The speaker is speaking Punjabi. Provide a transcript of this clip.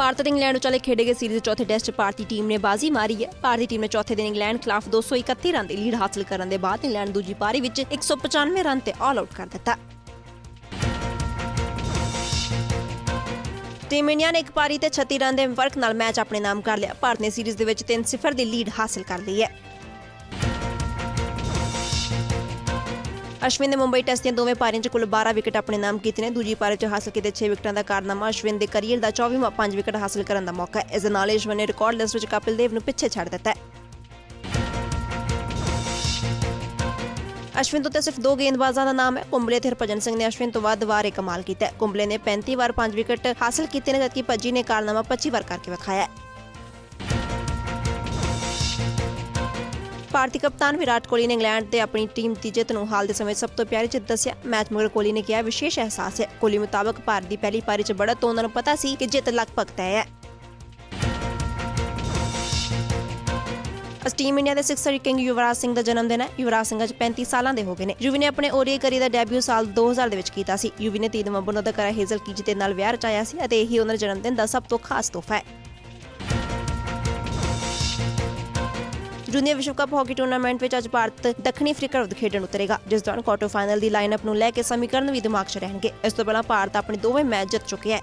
ਭਾਰਤ ਤੇ ਇੰਗਲੈਂਡ ਵਿਚਾਲੇ ਖੇਡੇ ਗਏ ਸੀਰੀਜ਼ ਦੇ ਚੌਥੇ ਟੈਸਟ ਭਾਰਤੀ ਟੀਮ ਨੇ ਬਾਜ਼ੀ ਮਾਰੀ ਹੈ। ਭਾਰਤੀ ਟੀਮ ਨੇ ਚੌਥੇ ਦਿਨ ਇੰਗਲੈਂਡ ਖਿਲਾਫ 231 ਰਨ ਦੀ ਲੀਡ ਹਾਸਲ ਕਰਨ ਦੇ ਬਾਅਦ ਇੰਗਲੈਂਡ ਦੂਜੀ ਪਾਰੀ ਵਿੱਚ 195 ਰਨ ਤੇ ਆਲ ਆਊਟ ਕਰ ਦਿੱਤਾ। ਟੀਮ ਇੰਡੀਆ ਨੇ ਇੱਕ ਪਾਰੀ ਤੇ 36 ਰਨ ਦੇ ਫ਼ਰਕ ਨਾਲ ਮੈਚ ਆਪਣੇ ਨਾਮ ਕਰ ਲਿਆ। ਭਾਰਤ ਨੇ ਸੀਰੀਜ਼ ਦੇ ਵਿੱਚ 3-0 ਦੀ ਲੀਡ ਹਾਸਲ ਕਰ ਲਈ ਹੈ। ਅਸ਼ਵਿਨ ਨੇ ਮੁੰਬਈ ਟੈਸਟ ਦੀਆਂ ਦੋਵੇਂ ਪਾਰੀਆਂ 'ਚ ਕੁੱਲ 12 ਵਿਕਟ ਆਪਣੇ ਨਾਮ ਕੀਤੇ ਨੇ। ਦੂਜੀ ਪਾਰੀ 'ਚ ਹਾਸਲ ਕੀਤੇ 6 ਵਿਕਟਾਂ ਦਾ ਕਾਰਨਾਮਾ। ਅਸ਼ਵਿਨ ਦੇ ਕਰੀਅਰ ਦਾ 24ਵਾਂ 5 ਵਿਕਟ ਹਾਸਲ ਕਰਨ ਦਾ ਮੌਕਾ ਹੈ। ਇਸ ਦੇ ਨਾਲ ਹੀ ਅਸ਼ਵਿਨ ਨੇ ਰਿਕਾਰਡ ਲਿਸਟ ਵਿੱਚ ਕਪਿਲ ਦੇਵ ਨੂੰ ਪਿੱਛੇ ਛੱਡ ਦਿੱਤਾ ਹੈ। ਅਸ਼ਵਿਨ ਤੋਂ ਤਾਂ ਸਿਰਫ ਦੋ ਗੇਂਦਬਾਜ਼ਾਂ ਦਾ ਨਾਮ ਹੈ। ਕੁੰਬਲੇ ਤੇ ਹਰਭਜਨ ਸਿੰਘ ਨੇ ਅਸ਼ਵਿਨ ਤੋਂ ਵੱਧ ਵਾਰ ਇਹ ਕਮਾਲ ਕੀਤਾ ਕੁੰਬਲੇ ਨੇ 35 ਵਾਰ 5 ਵਿਕਟ ਹਾਸਲ ਕੀਤੇ ਨੇ, ਜਦਕਿ ਭੱਜੀ ਨੇ ਕਾਰਨਾਮਾ 25 ਵਾਰ ਕਰਕੇ ਵਿਖਾਇਆ ਹੈ। ਭਾਰਤੀ ਕਪਤਾਨ ਵਿਰਾਟ ਕੋਹਲੀ ਨੇ ਇੰਗਲੈਂਡ ਤੇ ਆਪਣੀ ਟੀਮ ਦੀ ਜਿੱਤ ਨੂੰ ਹਾਲ ਦੇ ਸਮੇਂ ਸਭ ਤੋਂ ਪਿਆਰੀ ਜਿੱਤ ਦੱਸਿਆ ਮੈਚ ਮਗਰ ਕੋਹਲੀ ਨੇ ਕਿਹਾ, ਵਿਸ਼ੇਸ਼ ਅਹਿਸਾਸ ਹੈ। ਕੋਹਲੀ ਮੁਤਾਬਕ ਭਾਰਤ ਦੀ ਪਹਿਲੀ ਪਾਰੀ 'ਚ ਬੜਾ ਤੋਂ ਉਹਨਾਂ ਨੂੰ ਪਤਾ ਸੀ ਕਿ ਜਿੱਤ ਲਗਭਗ ਤੈਅ ਹੈ। ਅੱਜ ਟੀਮ ਇੰਡੀਆ ਦੇ ਸਿਕਸਰ ਕਿੰਗ ਯੁਵਰਾਜ ਸਿੰਘ ਦਾ ਜਨਮ ਦਿਨ ਹੈ। ਯੁਵਰਾਜ ਸਿੰਘ ਅੱਜ 35 ਸਾਲਾਂ ਦੇ ਹੋ ਗਏ ਨੇ। ਯੂਵੀ ਨੇ ਆਪਣੇ ਓਡੀਆਈ ਕਰੀਅਰ ਦਾ ਡੈਬਿਊ ਸਾਲ 2000 ਦੇ ਵਿੱਚ ਕੀਤਾ ਸੀ। ਯੂਵੀ ਨੇ 3 ਨਵੰਬਰ ਨੂੰ ਦਾ ਅਦਾਕਾਰਾ ਹੇਜ਼ਲ ਕੀਜੀ ਦੇ ਨਾਲ ਵਿਆਹ ਰਚਾਇਆ ਸੀ ਅਤੇ ਇਹੀ ਉਹਨਾਂ ਦੇ ਜਨਮ ਦਿਨ ਦਾ ਸਭ ਤੋਂ ਖਾਸ ਤੋਹਫਾ ਹੈ। ਜੂਨੀਅਰ ਵਿਸ਼ਵ ਕੱਪ ਹਾਕੀ ਟੂਰਨਾਮੈਂਟ ਵਿੱਚ ਅੱਜ ਭਾਰਤ ਦੱਖਣੀ ਅਫਰੀਕਾ ਵਿਰੁੱਧ ਖੇਡਣ ਉਤਰੇਗਾ, ਜਿਸ ਦੌਰਾਨ ਕੁਆਟਰ ਫਾਈਨਲ ਦੀ ਲਾਈਨਅਪ ਨੂੰ ਲੈ ਕੇ ਸਮੀਕਰਨ ਵੀ ਦਿਮਾਗ 'ਚ ਰਹਿਣਗੇ। ਇਸ ਤੋਂ ਪਹਿਲਾਂ ਭਾਰਤ ਆਪਣੇ ਦੋਵੇਂ ਮੈਚ ਜਿੱਤ ਚੁੱਕਿਆ ਹੈ।